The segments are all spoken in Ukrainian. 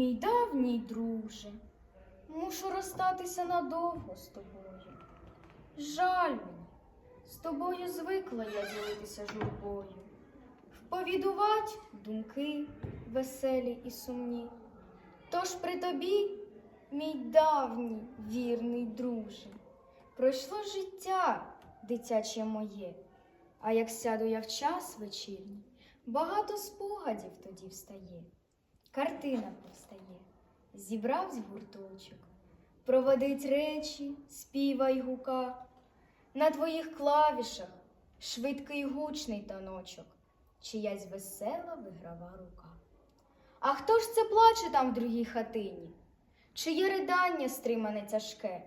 Мій давній друже, мушу розстатися надовго з тобою. Жаль мені, з тобою звикла я ділитися журбою, вповідувати думки веселі і сумні. Тож при тобі, мій давній вірний друже, пройшло життя дитяче моє, а як сяду я в час вечірній, багато спогадів тоді встає. Картина повстає, зібравсь гурточок, проводить речі, співай гука. На твоїх клавішах швидкий гучний таночок, чиясь весела виграва рука. А хто ж це плаче там в другій хатині? Чиє ридання стримане тяжке?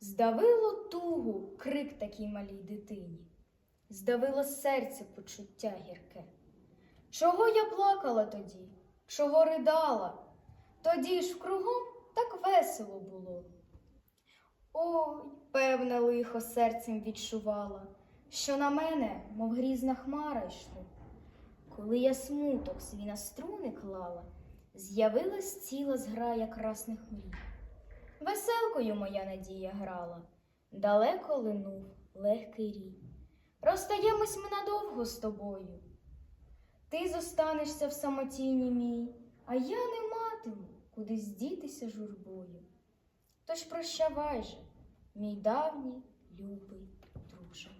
Здавило тугу крик такій малій дитині, здавило серце почуття гірке. Чого я плакала тоді? Чого ридала? Тоді ж кругом так весело було. Ой, певне лихо серцем відчувала, що на мене, мов грізна хмара йшло. Коли я смуток свій на струни клала, з'явилась ціла зграя красних мрій. Веселкою моя надія грала, далеко линув легкий рій. Розстаємось ми надовго з тобою. Ти зостанешся в самотіні мій, а я не матиму, куди здітися журбою. Тож прощавай же, мій давній любий друже.